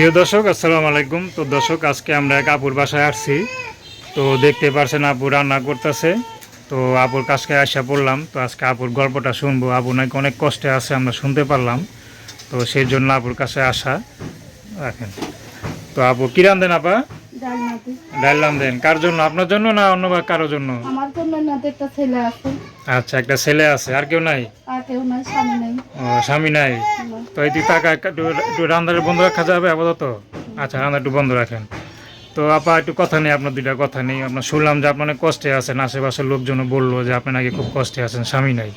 প্রিয় দর্শক, আসসালামু আলাইকুম। তো দর্শক, আজকে আমরা এক আপুর বাসায় আসছি। তো দেখতে পারছেন আপু রান্না করতেছে। তো আপুর কাছকে আসা পড়লাম। তো আজকে আপুর গল্পটা শুনব। আপু নাকি অনেক কষ্টে আছে, আমরা শুনতে পারলাম। তো সেই জন্য আপুর কাছে আসা। রাখেন। তো আপু, কী রান্ধেন আপা? ডাল রান্ধেন কার জন্য? আপনার জন্য না অন্য বা কারোর জন্য? আমার জন্য নাতি একটা ছেলে আছে। আচ্ছা একটা ছেলে আছে। আর কেউ নাই? আর কেউ নাই স্বামী নেই। ও স্বামী নাই? না। তো এই টাকা একটু রান্নার বন্ধ রাখা যাবে আপাতত? আচ্ছা রান্না একটু বন্ধ রাখেন। তো আপা একটু কথা নেই আপনার দুইটা কথা নেই। আপনার শুনলাম যে আপনি অনেক কষ্টে আছেন। আশেপাশের লোকজন বলল যে আপনি নাকি খুব কষ্টে আছেন স্বামী নাই।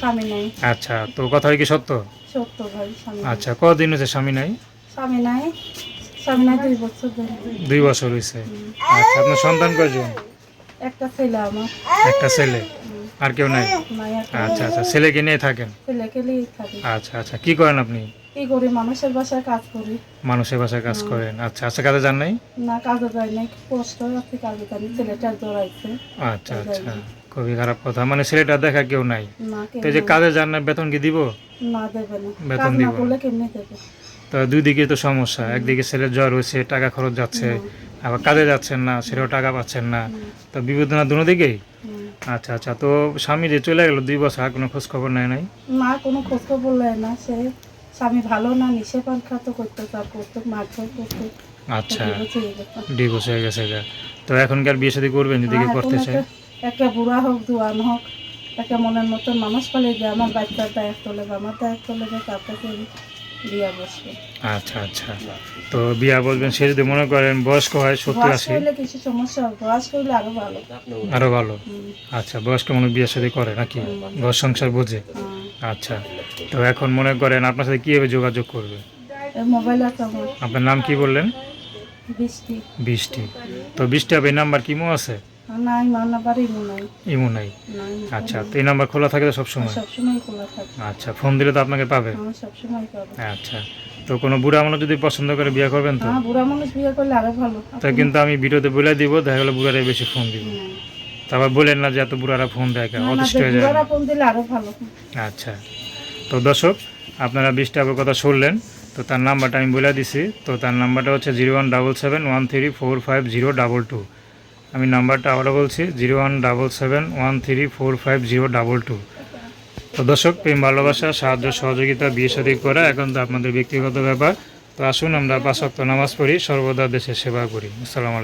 স্বামী নেই। আচ্ছা তো কথা কি সত্য? সত্য ভাই স্বামী আচ্ছা কদিন হয়েছে স্বামী নাই? স্বামী নাই। দুই বছর হয়েছে আচ্ছা আপনার সন্তান কয়জন? একটা ছেলে আমার। একটা ছেলে? আর কেউ নাই? আচ্ছা আচ্ছা ছেলেকে নিয়ে থাকেন? আচ্ছা আচ্ছা কি করেন আপনি? কি করি মানুষের বাসায় কাজ করি। মানুষের বাসায় কাজ করেন। আচ্ছা আচ্ছা কাজে যান নাই? না কাজে যাই নাই। কষ্ট আছে কাজে জানি ছেলেটা জড়াইছে। আচ্ছা আচ্ছা খুবই খারাপ কথা। মানে ছেলেটা দেখা কেউ নাই? তো এই যে। কাজে যান না বেতন কি দিব? না দেবে না। বেতন দিব। করলে কেমনি দেবে? তো দুই দিকে তো সমস্যা। একদিকে ছেলের জ্বর হয়েছে টাকা খরচ যাচ্ছে আবার কাজে যাচ্ছেন না সেটাও টাকা পাচ্ছেন না। তো বিপদ না দুনো দিকেই? আচ্ছা আচ্ছা তো স্বামী যে চলে গেল দুই বছর আর কোনো খোঁজ খবর নেয় নাই? না কোনো খোঁজ খবর নেয় না সে স্বামী ভালো না নিশে পান খাতো করতে তার করতে মারধর করতে। আচ্ছা ডিভোর্স হয়ে গেছে। গা। তো এখন কি বিয়ে শাদী করবেন যদি কেউ হ্যাঁ, করতে চায়? একটা- বুড়া হোক জোয়ান হোক একটা মনের মতন মানুষ পালে যে আমার বাচ্চার দায়িত্ব নেবে আমার দায়িত্ব নেবে তারপরে বিয়া বসবে। আচ্ছা আচ্ছা। তো বিয়া বলবেন সে যদি মনে করেন বয়স্ক হয় সত্তর আশি। কিছু সমস্যা আরও ভালো। আরও ভালো? আচ্ছা বয়স্ক মানুষ বিয়ে শাদী করে নাকি? ঘর সংসার বোঝে। আচ্ছা। তো এখন মনে করেন আপনার সাথে কীভাবে যোগাযোগ করবে? মোবাইল আপনার নাম কি বললেন? বৃষ্টি। বৃষ্টি। তো বৃষ্টি হবে নাম্বার কিমো আছে? ইমো নাই। নাই? আচ্ছা তো এই নাম্বার খোলা থাকে তো সবসময়? আচ্ছা ফোন দিলে তো আপনাকে পাবে? সবসময় পাবে। আচ্ছা তো কোনো বুড়া মানুষ যদি পছন্দ করে বিয়ে করবেন তো? হ্যাঁ বুড়া মানুষ বিয়ে করলে আরও ভালো। তো কিন্তু আমি ভিডিওতে বলে দিব দেখা গেলো বুড়ারাই বেশি ফোন দিব। তারপর বলেন না যে এত বুড়ারা ফোন দেয় কেন অতিষ্ঠ হয়ে যায় বুড়ারা ফোন দিলে আরও ভালো। আচ্ছা তো দর্শক আপনারা বৃষ্টি আপুর কথা শুনলেন তো তার নাম্বারটা আমি বলে দিছি তো তার নাম্বারটা হচ্ছে zero one double seven one three four five zero double two আমি নাম্বারটা আবারও বলছি, zero one double seven one three four five zero double two. তো দর্শক, প্রেম, ভালোবাসা, সাহায্য, সহযোগিতা, বিয়ে শাদী করা এখন তো আপনাদের ব্যক্তিগত ব্যাপার। তো আসুন আমরা পাঁচ নামাজ পড়ি, সর্বদা দেশের সেবা করি। আসসালামু